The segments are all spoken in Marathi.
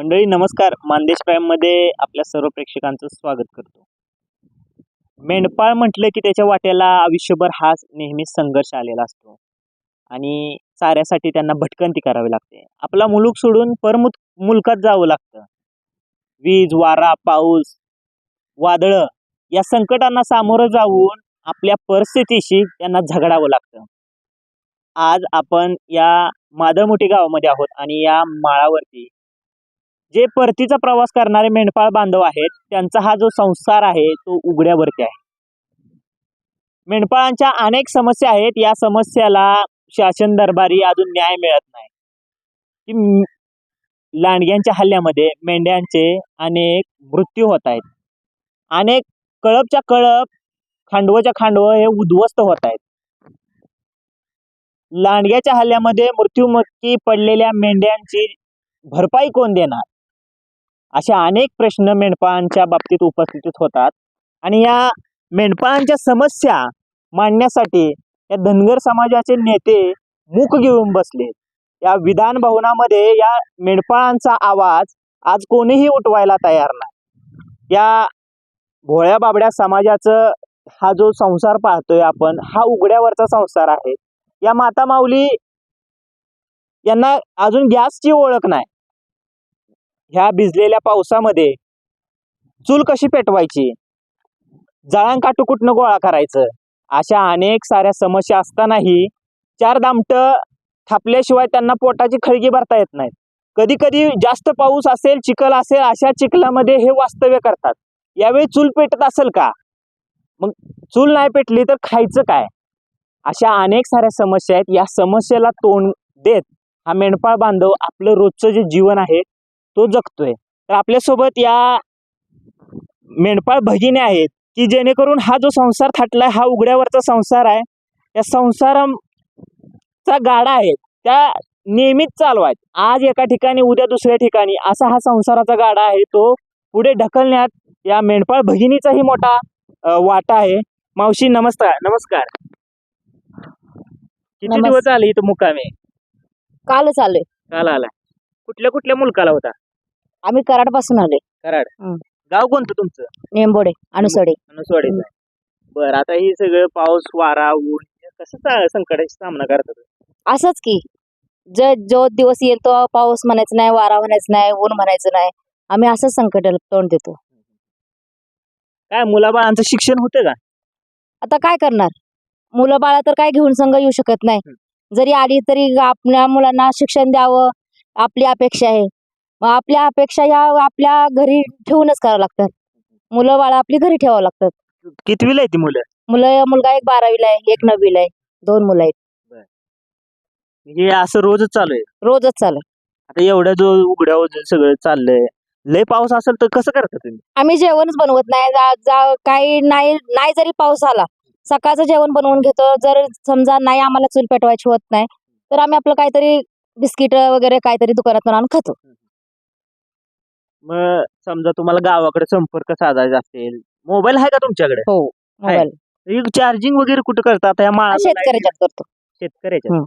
मंडळी नमस्कार. मानदेश प्राईम आपल्या सर्व प्रेक्षकांचं स्वागत करतो. मेंढपाळ म्हटलं की त्याच्या वाट्याला आयुष्यभर हाच नेहमी संघर्ष आलेला असतो. आणि चाऱ्यासाठी त्यांना भटकंती करावी लागते. आपला मुलूक सोडून परमुत मुलकात जावं लागतं. वीज वारा पाऊस वादळं या संकटांना सामोरं जाऊन आपल्या परिस्थितीशी त्यांना झगडावं लागतं. आज आपण या मादळमोठी गावामध्ये आहोत आणि या माळावरती जे परतीचा प्रवास करणारे मेंढपाळ बांधव आहेत त्यांचा हा जो संसार आहे तो उघड्यावरती आहे. मेंढपाळांच्या अनेक समस्या आहेत या समस्याला शासन दरबारी अजून न्याय मिळत नाही. की लांडग्यांच्या हल्ल्यामध्ये मेंढ्यांचे अनेक मृत्यू होत आहेत. अनेक कळपच्या कळप खांडवच्या खांडव हे उद्ध्वस्त होत आहेत. लांडग्याच्या हल्ल्यामध्ये मृत्युमुखी पडलेल्या मेंढ्यांची भरपाई कोण देणार? अशा अनेक प्रश्न मेंढपाळांच्या बाबतीत उपस्थित होतात. आणि या मेंढपाळांच्या समस्या मांडण्यासाठी या धनगर समाजाचे नेते मुख घेऊन बसले. या विधान भवनामध्ये या मेंढपाळांचा आवाज आज कोणीही उठवायला तयार नाही. या भोळ्या बाबड्या समाजाचं हा जो संसार पाहतोय आपण हा उघड्यावरचा संसार आहे. या माता माऊली यांना अजून गॅसची ओळख नाही. ह्या भिजलेल्या पावसामध्ये चूल कशी पेटवायची? जळांकाटू कुठनं गोळा करायचं? अशा अनेक साऱ्या समस्या असतानाही चार दामट थापल्याशिवाय त्यांना पोटाची खळगी भरता येत नाहीत. कधी कधी जास्त पाऊस असेल चिखल असेल अशा चिखलामध्ये हे वास्तव्य करतात. यावेळी चूल पेटत असेल का? मग चूल नाही पेटली तर खायचं काय? अशा अनेक साऱ्या समस्या आहेत. या समस्येला तोंड देत हा मेंढपाळ बांधव आपलं रोजचं जे जीवन आहे तो जगतोय. तर आपल्यासोबत या मेंढपाळ भगिनी आहेत की जेणेकरून हा जो संसार थाटलाय हा उघड्यावरचा संसार आहे या संसाराचा गाडा आहे त्या नियमित चालवायत आज एका ठिकाणी उद्या दुसऱ्या ठिकाणी असा हा संसाराचा गाडा आहे तो पुढे ढकलण्यात या मेंढपाळ भगिनीचाही मोठा वाटा आहे. मावशी नमस्कार नमस्कार. किती दिवस आले इथं मुकामे कालच आलोय. काल आला कुठल्या कुठल्या मुलकाला होता? आम्ही कराडपासून आलोय. कराड? हं. गाव कोणतं तुमचं? नेंबोडे अनुसडे. आहे बरं आता ही सगळं पाऊस वारा ऊन हे कसं सामना करतात? असंच की ज जो दिवस येईल तो पाऊस म्हणायचं नाही वारा म्हणायचं नाही ऊन म्हणायचं नाही. आम्ही असंच संकट तोंड देतो. काय मुलाबाळांचं शिक्षण होतं का? आता काय करणार? मुलं बाळा तर काय घेऊन संघ येऊ शकत नाही. जरी आली तरी आपल्या मुलांना शिक्षण द्यावं आपली अपेक्षा आहे. आपल्या अपेक्षा या आपल्या घरी ठेवूनच करावं लागतात मुलं बाळा आपली घरी ठेवावं लागतात. कितवीला आहे ती मुलं? मुलं मुलगा एक बारावीला आहे एक नववीला आहे दोन मुलं आहेत. हे असं रोजच चालू आहे? रोजच चालू आता एवढं जो उघड्यावर जे सगळं चाललंय लय पाऊस असेल तर कसं करता तुम्ही? आम्ही जेवणच बनवत नाही. जा, जा काही नाही नाही जरी पाऊस आला सकाळचं जेवण बनवून घेतो. जर समजा नाही आम्हाला चूल पेटवायची होत नाही तर आम्ही आपलं काहीतरी बिस्किट वगैरे काहीतरी दुकानातून आणून खातो. मग समजा तुम्हाला गावाकडे संपर्क साधायचा असेल मोबाईल आहे का तुमच्याकडे? हो मोबाईल. चार्जिंग वगैरे कुठं करतात या माळा शेतकऱ्याच्यात करतो. शेतकऱ्याच्या हं.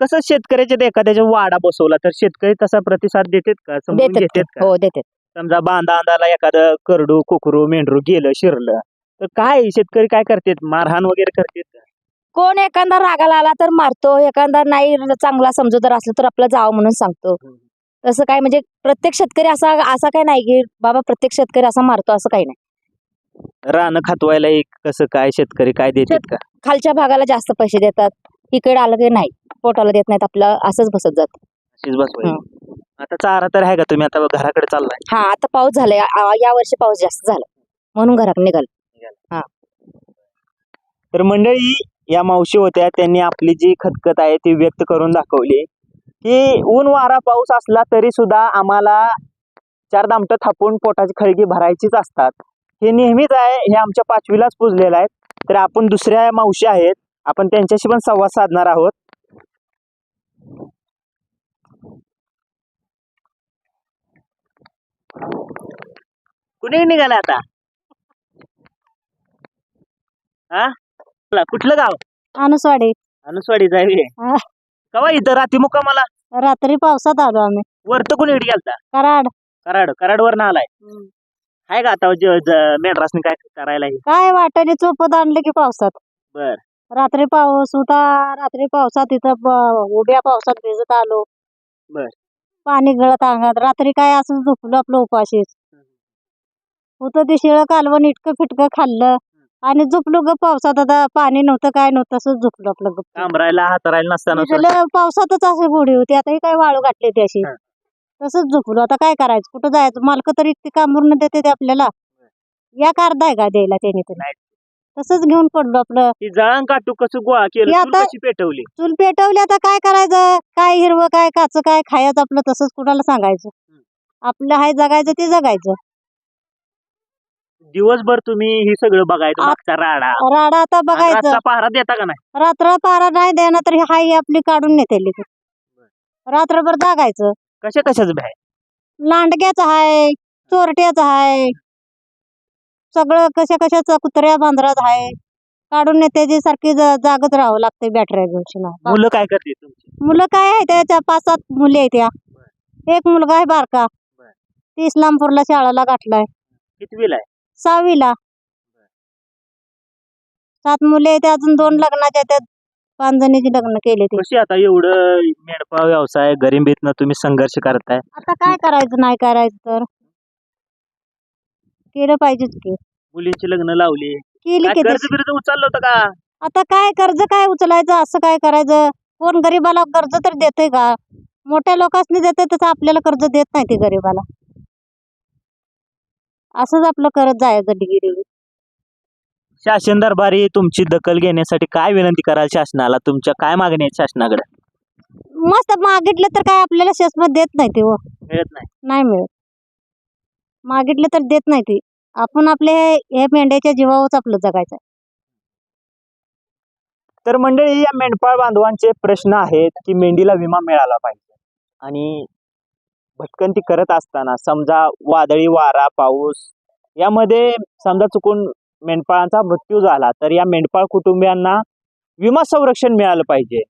कसं शेतकऱ्याच्या एखाद्याच्या वाडा बसवला तर शेतकरी तसा प्रतिसाद देतात का? समजून देतात घेतात ते. का? हो देतात. समजा बांधा अंधाला एखादं करडू कुकरू मेंढरू गेलं शिरलं तर काय शेतकरी काय करतात? मारहाण वगैरे करतात का? कोण एखादा रागाला आला तर मारतो एखादा नाही चांगला समजूतदार असला तर आपलं जावं म्हणून सांगतो. हम्म. तसं काय म्हणजे प्रत्येक शेतकरी असा असा काय नाही की बाबा प्रत्येक शेतकरी असा मारतो असं काही नाही. रानं खातवायला एक कसं काय शेतकरी काय देतात का? खालच्या भागाला जास्त पैसे देतात इकडे आलं की नाही पोटाला देत नाहीत आपलं असंच बसत जात. अशीच बसवायची. आता चारा तर आहे का तुम्ही? आता घराकडे चाललाय. हा आता पाऊस झालाय या वर्षी पाऊस जास्त झाला म्हणून घरात निघाल. तर मंडळी या मावशी होत्या त्यांनी आपली जी खतखत आहे ती व्यक्त करून दाखवली. की ऊन वारा पाऊस असला तरी सुद्धा आम्हाला चार दामटं थापून पोटाची खळगी भरायचीच असतात. हे नेहमीच आहे हे आमच्या पाचवीलाच पुजलेलं आहे. तर आपण दुसऱ्या मावशी आहेत. आपण त्यांच्याशी पण संवाद साधणार आहोत. कुठे निघाला आता? हा? चला, कुठलं गाव? अनुसवाडी. अनुसवाडी जावी. कवा इथं? रात्री मुक्कामाला रात्री पावसात आलो आम्ही. वरत कोणीकडे गेलता? कराड. कराड. कराडवर आलाय. आहे का आता ज- ज- मेंढरासनी काय करायला हे? काय वाटाणे चोपत आणले की पावसात? बर. रात्री पाऊस होता रात्री पावसात इथं ब- उभ्या पावसात भिजत आलो. बर. पाणी गळत अंगात. रात्री काय असं झोपलो आपलं उपाशीच. होतं ते शिळ कालवण इटकं फिटकं खाल्लं. आणि झोपलो ग पावसात. आता पाणी नव्हतं काय नव्हतं असं झोपलो आपलं गप्प. कांबरायला हातरायला नसताना झालं पावसातच असे गोडी होती आता ही काय वाळू घातली ती अशी. हा. तसंच झोपलो. आता काय करायचं? कुठं जायचं? मालक तरी इतकी कांबरून देते ते आपल्याला. या अर्धा आहे का द्यायला त्याने तरी? नाही. तसंच घेऊन पडलो आपलं. ती जळण काटू कसं गोळा केलं? चूल आता- कशी पेटवली? चूल पेटवली आता काय करायचं? काय हिरवं काय काच काय खायचं आपलं तसंच कुणाला सांगायचं? आपलं हाय जगायचं ते जगायचं. दिवसभर तुम्ही हे सगळं बघायचं मागचा राडा. राडा आता आणि बघायचं. रातचा पहारा देता का नाही? रात्र पारा नाही देणार तर ही हाय आपली काढून नेते रात्रभर जागायचं. कशा कशाच भ्याय लांडग्याचं हाय चोरट्याचं हाय सगळं कशा कशाचं कुत्र्या बांधरात हाय. काढून नेत्याची सारखी ज- जागच राहावं लागते बॅटऱ्या घेऊन. मुलं काय करते तुमची? मुलं काय आहे त्याच्या पाच सात मुली आहेत त्या एक मुलगा आहे बारका. बर. ती इस्लामपूरला शाळेला गाठलाय कितवीला आहे? सहावीला. सात मुले आहेत अजून दोन लग्नाच्या आहेत पाच जणीची लग्न केले ते. कशी आता एवढं मेंढपा व्यवसाय गरिबीतनं तुम्ही संघर्ष करताय? आता काय करायचं नाही करायचं तर? केलं पाहिजेच की. मुलींची लग्न लावली. केली की कर्ज तशी. बिर्ज उचललं होतं का? आता काय कर्ज काय उचलायचं असं काय करायचं? कोण गरीबाला कर्ज तर देते का? मोठ्या लोकांनी देते तसं आपल्याला कर्ज देत नाही ते गरीबाला. असंच आपलं करत जायचं डिग्री शासन दरबारी तुमची दखल घेण्यासाठी काय विनंती कराल शासनाला? तुमच्या काय मागणी आहेत शासनाकडे? मस्त मागितलं तर काय आपल्याला शासनात देत नाही ते हो. मिळत नाही. नाही मिळत. मागितलं तर देत नाही ते. आपण आपले हे मेंढ्याच्या जीवावरच आपलं जगायचं. तर मंडळी या मेंढपाळ बांधवांचे प्रश्न आहेत की मेंढीला विमा मिळाला पाहिजे. आणि भटकंती करत असताना समजा वादळी वारा पाऊस यामध्ये समजा चुकून मेंढपाळांचा मृत्यू झाला तर या मेंढपाळ कुटुंबियांना विमा संरक्षण मिळालं पाहिजे.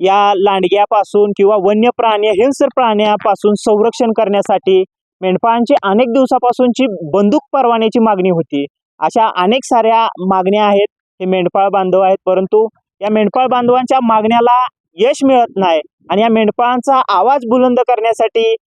या लांडग्यापासून किंवा वन्य प्राणी हिंसर प्राण्यापासून संरक्षण करण्यासाठी मेंढपाळांची अनेक दिवसापासूनची बंदूक परवान्याची मागणी होती. अशा अनेक साऱ्या मागण्या आहेत हे मेंढपाळ बांधव आहेत परंतु या मेंढपाळ बांधवांच्या मागण्याला यश मिळत नाही आणि या मेंढपाळांचा आवाज बुलंद करण्यासाठी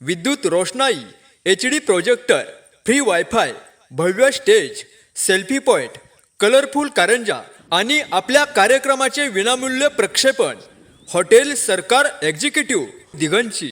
विद्युत रोषणाई H D projector free WiFi भव्य स्टेज सेल्फी पॉइंट कलरफुल कारंजा आणि आपल्या कार्यक्रमाचे विनामूल्य प्रक्षेपण. हॉटेल सरकार एक्झिक्युटिव्ह दिगंची